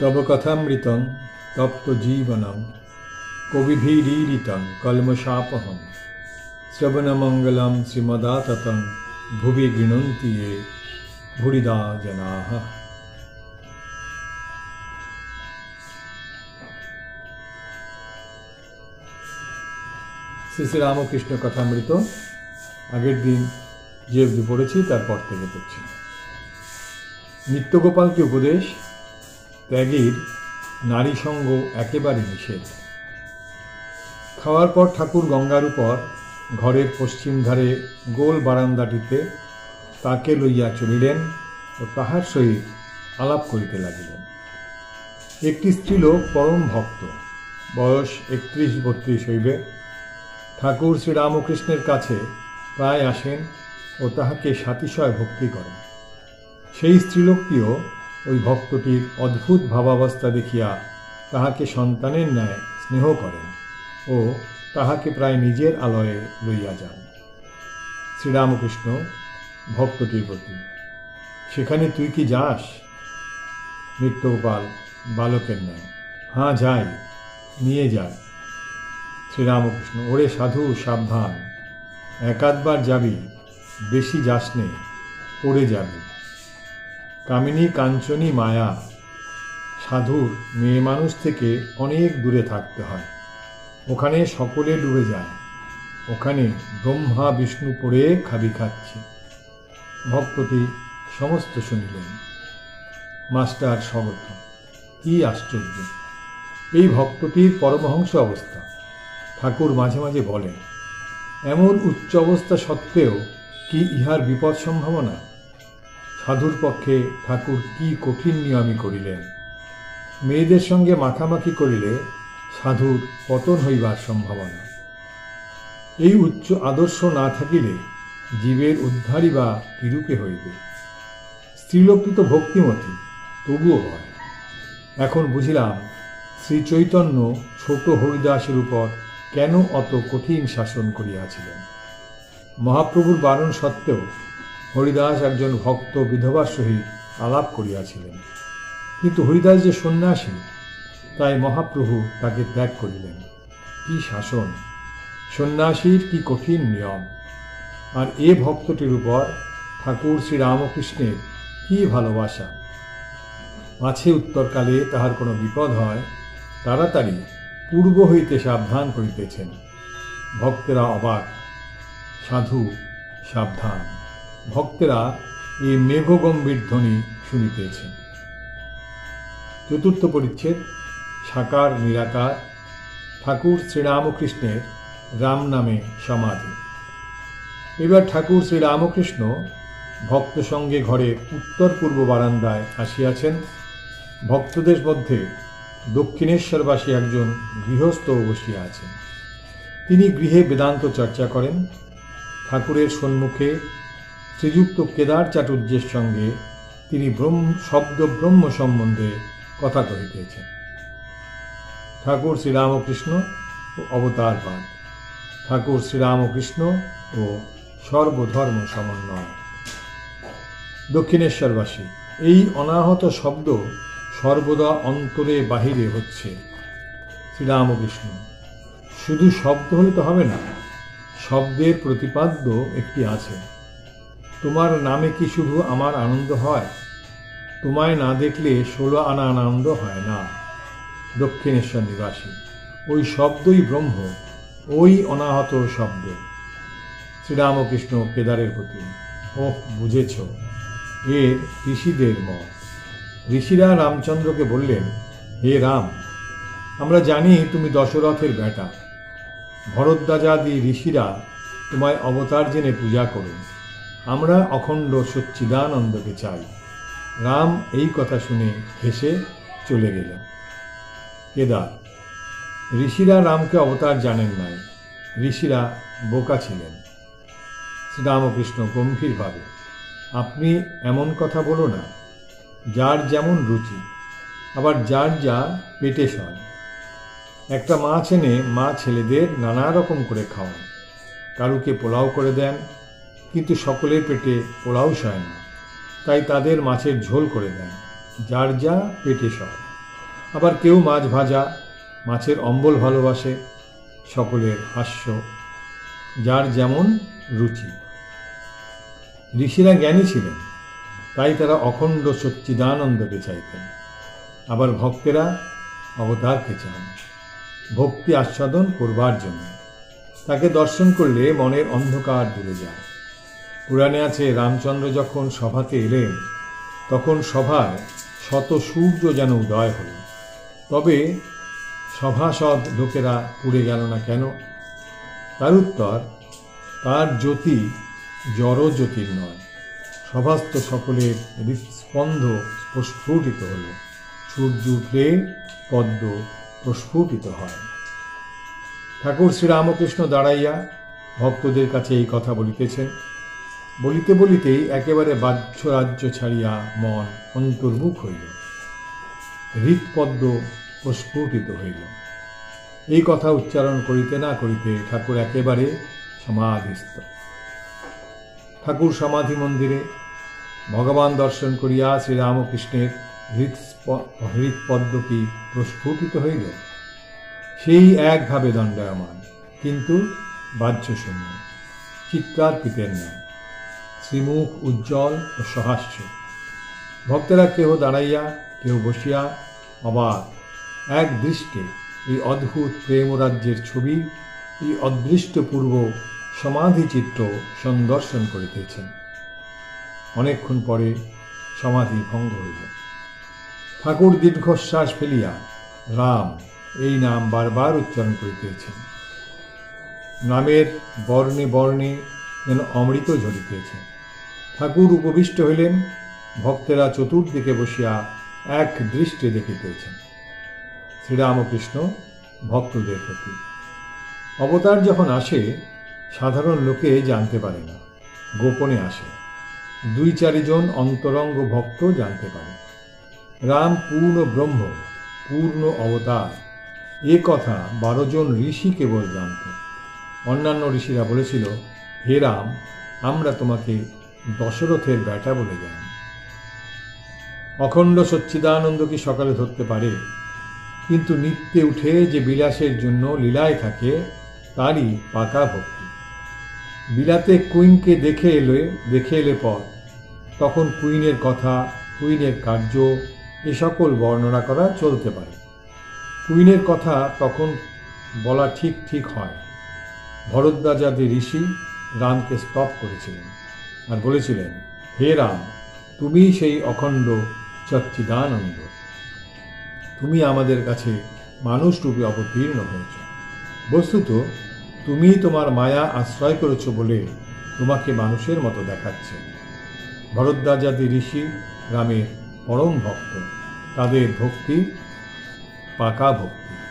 তব কথামৃতং তপ্ত জীবনম কবিভিরীরিতং কলমশাপহম শ্রবণমঙ্গলম শ্রীমদাততং ভুবি গৃণন্তি ये ভুরিদা জনাः শ্রী শ্রী রামকৃষ্ণ কথামৃত, আগের দিন যে পড়েছি, তারপর থেকে পড়ছি। নিত্যগোপালকে উপদেশ ত্যাগীর নারী সঙ্গ একেবারে নিষেধ। খাওয়ার পর ঠাকুর গঙ্গার উপর ঘরের পশ্চিম ধারে গোল বারান্দাটিতে তাকে লইয়া চলিলেন ও তাহার সহিত আলাপ করিতে লাগিলেন। একটি স্ত্রীলোক পরম ভক্ত, বয়স একত্রিশ বত্রিশ হইবে। ঠাকুর শ্রীরামকৃষ্ণের কাছে প্রায় আসেন ও তাহাকে সাতিশয় ভক্তি করেন। সেই স্ত্রীলোকটিও ওই ভক্তটির অদ্ভুত ভাবাবস্থা দেখিয়া তাহাকে সন্তানের ন্যায় স্নেহ করেন ও তাহাকে প্রায় নিজের আলয়ে লইয়া যান। শ্রীরামকৃষ্ণ ভক্তটির প্রতি, সেখানে তুই কি যাস? নিত্যগোপাল, বালকের ন্যায়। হাঁ, যাই, নিয়ে যায় শ্রীরামকৃষ্ণ, ওরে সাধু, সাবধান। একাধবার যাবি, বেশি যাস পড়ে যাবি। কামিনী কাঞ্চনী মায়া। সাধুর মেয়ে মানুষ থেকে অনেক দূরে থাকতে হয়। ওখানে সকলে ডুবে যায়। ওখানে ব্রহ্মা, বিষ্ণু পড়ে খাবি খাচ্ছে। ভক্তটি সমস্ত শুনিলেন। মাস্টার স্বগত। কি আশ্চর্য! এই ভক্তটির পরমহংস অবস্থা। ঠাকুর মাঝে মাঝে বলেন, এমন উচ্চ অবস্থা সত্ত্বেও কি ইহার বিপদ সম্ভাবনা? সাধুর পক্ষে ঠাকুর কি কঠিন নিয়মই করিলেন? মেয়েদের সঙ্গে মাখামাখি করিলে সাধুর পতন হইবার সম্ভাবনা। এই উচ্চ আদর্শ না থাকিলে জীবের উদ্ধারই বা কিরূপে হইবে? স্ত্রীলোকটি তো ভক্তিমতী, তবুও হয়। এখন বুঝিলাম শ্রী চৈতন্য ছোট হরিদাসের উপর কেন অত কঠিন শাসন করিয়াছিলেন? মহাপ্রভুর বারণ সত্ত্বেও হরিদাস একজন ভক্ত বিধবার সহিত আলাপ করিয়াছিলেন। কিন্তু হরিদাস যে সন্ন্যাসী, তাই মহাপ্রভু তাকে ত্যাগ করিলেন। কি শাসন? সন্ন্যাসীর কি কঠিন নিয়ম? আর এ ভক্তটির উপর ঠাকুর শ্রীরামকৃষ্ণের কি ভালোবাসা? মাঝে উত্তরকালে তাহার কোনো বিপদ হয়, তাড়াতাড়ি পূর্ব হইতে সাবধান করিতেছেন। ভক্তেরা অবাক, সাধু, সাবধান। ভক্তেরা এই মেঘগম্ভীর ধ্বনি শুনিতেছেন। চতুর্থ পরিচ্ছেদ, সাকার নিরাকার, ঠাকুর শ্রীরামকৃষ্ণের রাম নামে সমাধি। এবার ঠাকুর শ্রীরামকৃষ্ণ ভক্ত সঙ্গে ঘরে উত্তর পূর্ব বারান্দায় আসিয়াছেন। ভক্তদের মধ্যে দক্ষিণেশ্বরবাসী একজন গৃহস্থ বসিয়া আছেন। তিনি গৃহে বেদান্ত চর্চা করেন। ঠাকুরের সম্মুখে শ্রীযুক্ত কেদার চাটুর্যের সঙ্গে তিনি ব্রহ্ম, শব্দ ব্রহ্ম সম্বন্ধে কথা কহিতেছেন। ঠাকুর শ্রীরামকৃষ্ণ ও অবতারবাদ। ঠাকুর শ্রীরামকৃষ্ণ ও সর্বধর্ম সমন্বয়। দক্ষিণেশ্বরবাসী, এই অনাহত শব্দ সর্বদা অন্তরে বাহিরে হচ্ছে। শ্রীরামকৃষ্ণ, শুধু শব্দ হলে তো হবে না, শব্দের প্রতিপাদ্য একটি আছে। তোমার নামে কি শুধু আমার আনন্দ হয়? তোমায় না দেখলে ষোলো আনা আনন্দ হয় না। দক্ষিণেশ্বর নিবাসী, ওই শব্দই ব্রহ্ম, ওই অনাহত শব্দ। শ্রীরামকৃষ্ণ কেদারের প্রতি, ওহ, বুঝেছ এর ঋষিদের মত। ঋষিরা রামচন্দ্রকে বললেন, হে রাম, আমরা জানি তুমি দশরথের বেটা ভরদ্বাজাদি ঋষিরা তোমায় অবতার জেনে পূজা করুন। আমরা অখণ্ড সচ্চিদানন্দকে চাই। রাম এই কথা শুনে হেসে চলে গেলেন। কেদার, ঋষিরা রামকে অবতার জানেন নাই। ঋষিরা বোকা ছিলেন। শ্রীরামকৃষ্ণ গম্ভীরভাবে আপনি এমন কথা বলো না। যার যেমন রুচি, আবার যার যা পেটে সয়। একটা মাছ এনে মা ছেলেদের নানা রকম করে খাওয়ান। কারুকে পোলাও করে দেন কিন্তু সকলের পেটে পোলাও সয় না। তাই তাদের মাছের ঝোল করে দেন যার যা পেটে সয়। আবার কেউ মাছ ভাজা, মাছের অম্বল ভালোবাসে, সকলের হাস্য, যার যেমন রুচি। ঋষিরা জ্ঞানী ছিলেন, তাই তারা অখণ্ড সচ্চিদানন্দকে চাইতেন। আবার ভক্তেরা অবতারকে চান। ভক্তি আস্বাদন করবার জন্য। তাকে দর্শন করলে মনের অন্ধকার দূরে যায়। পুরাণে আছে, রামচন্দ্র যখন সভাতে এলেন, তখন সভায় শত সূর্য যেন উদয় হল। তবে সভাসদ লোকেরা পুড়ে গেল না কেন? তার উত্তর, তার জ্যোতি জড় জ্যোতির নয়। সভাস্থ সকলের হৃৎস্পন্দ প্রস্ফুটিত হল। সূর্য উঠলে পদ্ম প্রস্ফুটিত হয়। ঠাকুর শ্রীরামকৃষ্ণ দাঁড়াইয়া ভক্তদের কাছে এই কথা বলিতেছেন বলিতে বলিতেই একেবারে বাহ্য রাজ্য ছাড়িয়া মন অন্তর্মুখ হইল। হৃৎপদ্ম প্রস্ফুটিত হইল। এই কথা উচ্চারণ করিতে না করিতে ঠাকুর একেবারে সমাধিস্থ। ঠাকুর সমাধি মন্দিরে ভগবান দর্শন করিয়া শ্রীরামকৃষ্ণের হৃৎস্প- হৃৎপদ্ম কি প্রস্ফুটিত হইল? সেই একভাবে দণ্ডায়মান, কিন্তু বাহ্যশূন্য চিত্রার্পিতের ন্যায়। শ্রীমুখ উজ্জ্বল ও সহাস্য। ভক্তেরা কেহ দাঁড়াইয়া কেউ বসিয়া অবাক। এক দৃষ্টে এই অদ্ভুত প্রেমরাজ্যের ছবি, এই অদৃষ্টপূর্ব সমাধিচিত্র সন্দর্শন করিতেছেন। অনেকক্ষণ পরে সমাধি ভঙ্গ হইল। ঠাকুর দীর্ঘশ্বাস ফেলিয়া রাম এই নাম বারবার উচ্চারণ করিতেছেন। নামের বর্ণে বর্ণে যেন অমৃত ঝরিতেছে। ঠাকুর উপবিষ্ট হইলেন, ভক্তেরা চতুর্দিকে বসিয়া এক দৃষ্টে দেখিতেছেন। শ্রীরামকৃষ্ণ ভক্তদের প্রতি। অবতার যখন আসে, সাধারণ লোকে জানতে পারে না, গোপনে আসে। দুই চারিজন অন্তরঙ্গ ভক্ত জানতে পারে। রাম পূর্ণ ব্রহ্ম, পূর্ণ অবতার। এ কথা বারো জন ঋষি কেবল জানত। অন্যান্য ঋষিরা বলেছিল, হে রাম, আমরা তোমাকে দশরথের বেটা বলে জ্ঞান অখণ্ড সচ্চিদানন্দ কি সকালে ধরতে পারে? কিন্তু নিত্যে উঠে যে বিলাসের জন্য লীলায় থাকে, তারই পাকা ভক্তি। বিলাতে কুইনকে দেখে এলে দেখে এলে পর, তখন কুইনের কথা, কুইনের কার্য, এ সকল বর্ণনা করা চলতে পারে। কুইনের কথা তখন বলা ঠিক ঠিক হয়। ভরদ্বাজাদি ঋষি রামকে স্তব করেছিলেন। আর বলেছিলেন, হে রাম, তুমি সেই অখণ্ড সচ্চিদানন্দ। তুমি আমাদের কাছে মানুষরূপে অবতীর্ণ হয়েছ। বস্তুত, তুমি তোমার মায়া আশ্রয় করেছ বলে তোমাকে মানুষের মতো দেখাচ্ছে। ভরদ্বাজাদি ঋষি রামের পরম ভক্ত। তাদের ভক্তি পাকা ভক্তি।